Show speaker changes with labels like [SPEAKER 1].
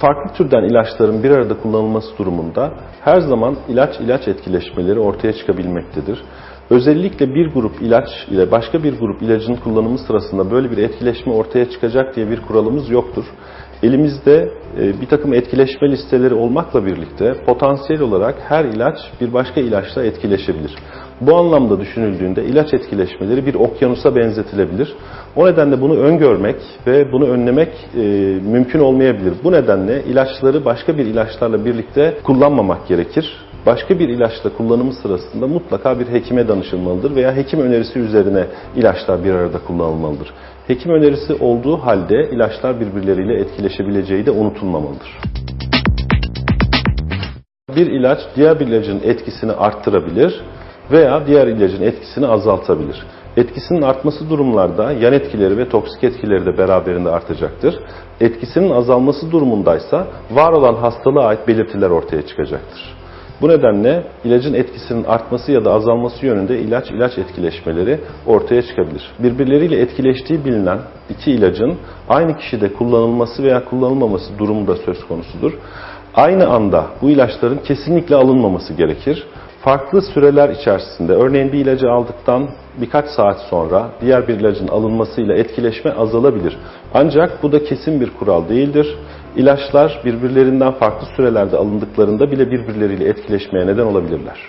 [SPEAKER 1] farklı türden ilaçların bir arada kullanılması durumunda her zaman ilaç ilaç etkileşmeleri ortaya çıkabilmektedir. Özellikle bir grup ilaç ile başka bir grup ilacın kullanımı sırasında böyle bir etkileşme ortaya çıkacak diye bir kuralımız yoktur. Elimizde e, bir takım etkileşme listeleri olmakla birlikte potansiyel olarak her ilaç bir başka ilaçla etkileşebilir. Bu anlamda düşünüldüğünde ilaç etkileşmeleri bir okyanusa benzetilebilir. O nedenle bunu öngörmek ve bunu önlemek e, mümkün olmayabilir. Bu nedenle ilaçları başka bir ilaçlarla birlikte kullanmamak gerekir. Başka bir ilaçla kullanımı sırasında mutlaka bir hekime danışılmalıdır veya hekim önerisi üzerine ilaçlar bir arada kullanılmalıdır. Hekim önerisi olduğu halde ilaçlar birbirleriyle etkileşebileceği de unutulmamalıdır. Bir ilaç diğer bir ilacın etkisini arttırabilir veya diğer ilacın etkisini azaltabilir. Etkisinin artması durumlarda yan etkileri ve toksik etkileri de beraberinde artacaktır. Etkisinin azalması durumundaysa var olan hastalığa ait belirtiler ortaya çıkacaktır. Bu nedenle ilacın etkisinin artması ya da azalması yönünde ilaç ilaç etkileşmeleri ortaya çıkabilir. Birbirleriyle etkileştiği bilinen iki ilacın aynı kişide kullanılması veya kullanılmaması durumu da söz konusudur. Aynı anda bu ilaçların kesinlikle alınmaması gerekir. Farklı süreler içerisinde örneğin bir ilacı aldıktan birkaç saat sonra diğer bir ilacın alınmasıyla etkileşme azalabilir. Ancak bu da kesin bir kural değildir. İlaçlar birbirlerinden farklı sürelerde alındıklarında bile birbirleriyle etkileşmeye neden olabilirler.